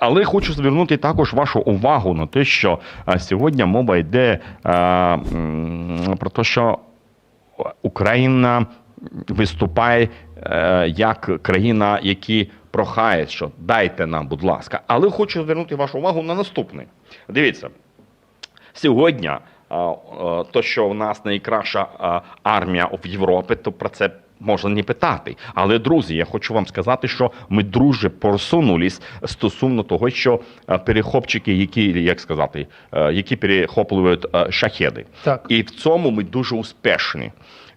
Але хочу звернути також вашу увагу на те, що е, сьогодні мова йде е, про те, що Україна виступає е, як країна, які прохає, що дайте нам, будь ласка. Але хочу звернути вашу увагу на наступне. Дивіться, сьогодні то, що у нас найкраща армія в Європі, то про це можна не питати. Але друзі, я хочу вам сказати, що ми дуже просунулись стосовно того, що перехопчики, які як сказати, е, які перехоплюють е, шахеди, Так. і в цьому ми дуже успішні.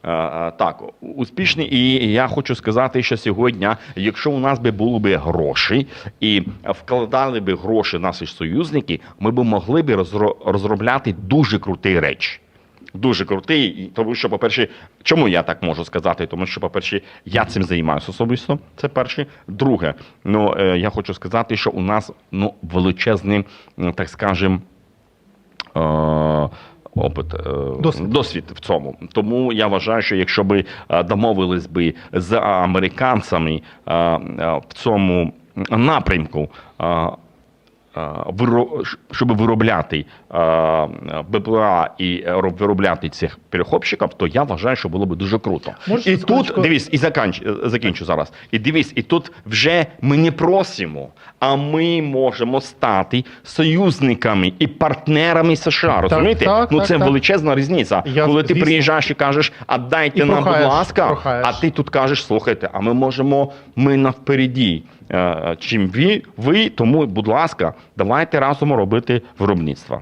Е, е, Так, успішні, і я хочу сказати, що сьогодні, якщо у нас би було би гроші і вкладали би гроші наші союзники, ми б могли б розро- розробляти дуже круті речі. Дуже крутий, тому що, по-перше, чому я так можу сказати? Тому що, по-перше, я цим займаюся особисто. Це перше. Друге, ну е, я хочу сказати, що у нас ну величезний, так скажем, е, опит, е, Досвід. досвід в цьому. Тому я вважаю, що якщо би домовились би з американцями в цьому напрямку. Е, щоб виробляти е, БПЛА і е, виробляти цих перехопщиків, то я вважаю, що було б дуже круто. Можеш і тут дивись, і заканч, закінчу зараз. І дивись, і тут вже ми не просимо, а ми можемо стати союзниками і партнерами США. Розумієте? так, ну це так. величезна різниця. Я, Коли ти звісно. приїжджаєш і кажеш, а дайте І нам, будь ласка, прохаєш. а ти тут кажеш, слухайте, а ми можемо, ми навпереді. Е, Чим ви, ви, тому, будь ласка, давайте разом робити виробництво.